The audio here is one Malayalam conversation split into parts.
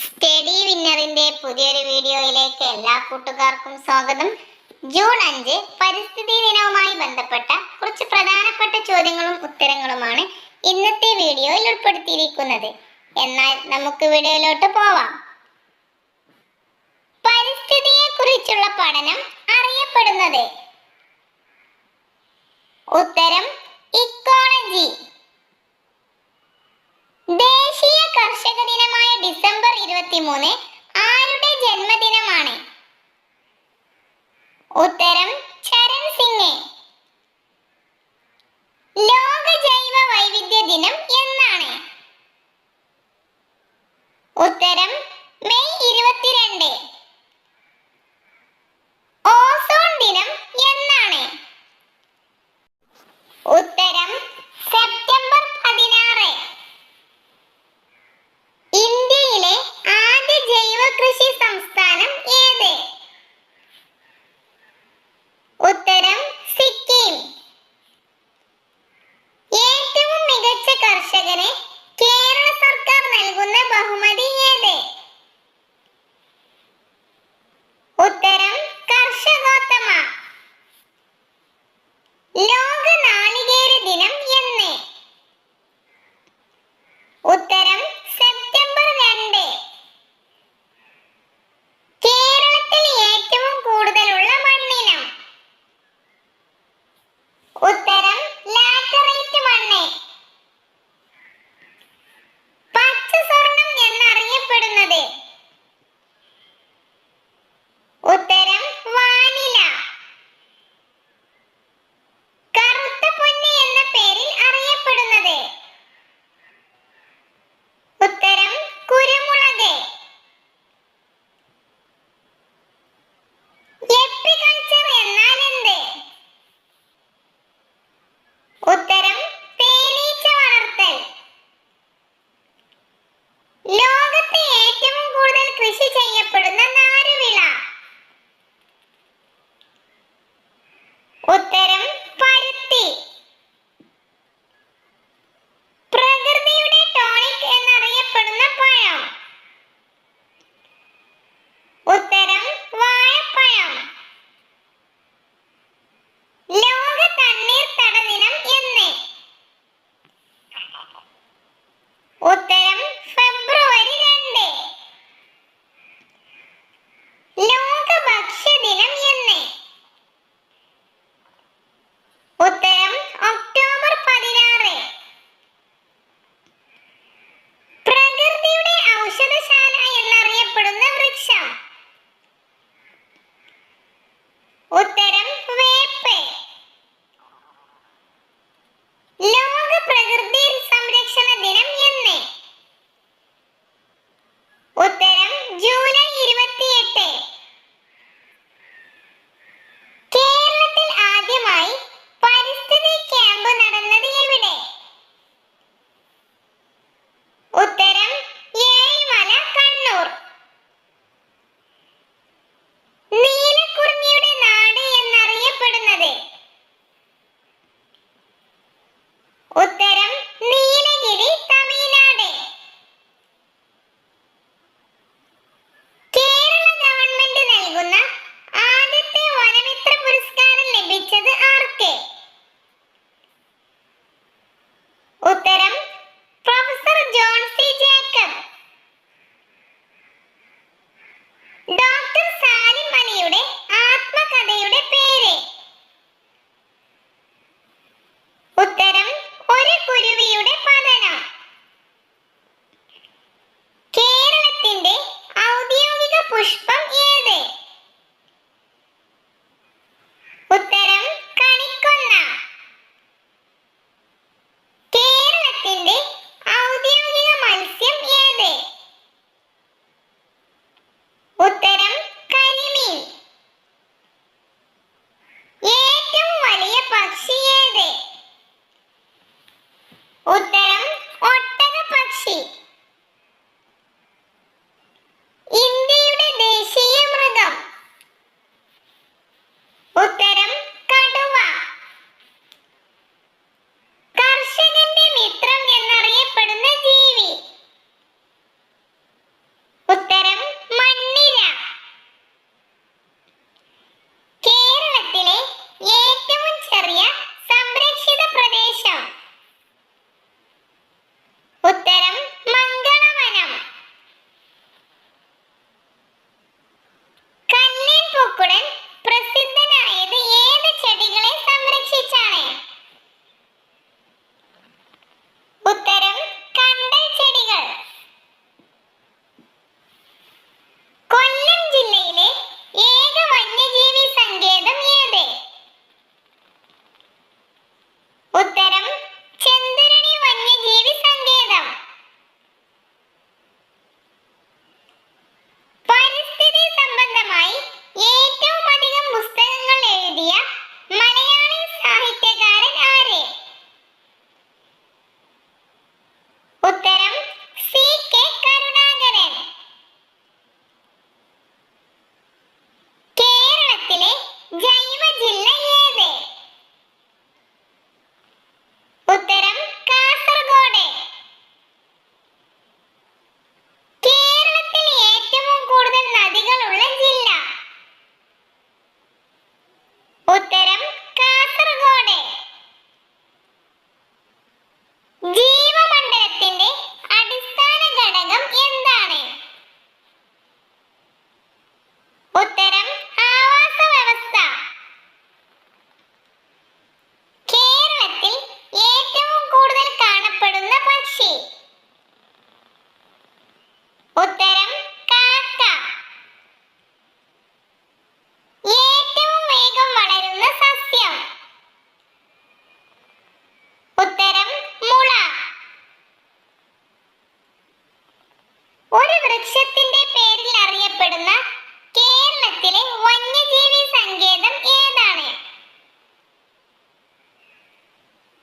സ്റ്റഡി വിന്നറിന്റെ പുതിയൊരു വീഡിയോയിലേക്ക് എല്ലാ കൂട്ടുകാർക്കും സ്വാഗതം. ജൂൺ അഞ്ച് പരിസ്ഥിതി ദിനവുമായി ബന്ധപ്പെട്ട കുറച്ച് പ്രധാനപ്പെട്ട ചോദ്യങ്ങളും ഉത്തരങ്ങളുമാണ് ഇന്നത്തെ വീഡിയോയിൽ ഉൾപ്പെടുത്തിയിരിക്കുന്നത്. എന്നാൽ നമുക്ക് വീഡിയോയിലോട്ട് പോവാം. പരിസ്ഥിതിയെ കുറിച്ചുള്ള പഠനം അറിയപ്പെടുന്നത്. ഉത്തരം ഇക്കോളജി. ഡിസംബർ ഇരുപത്തിമൂന്ന് ആരുടെ ജന്മദിനമാണ്? ഉത്തരം ചരൺ സിംഗ്. ലോക ജൈവ വൈവിധ്യ ദിനം मैंने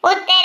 Usted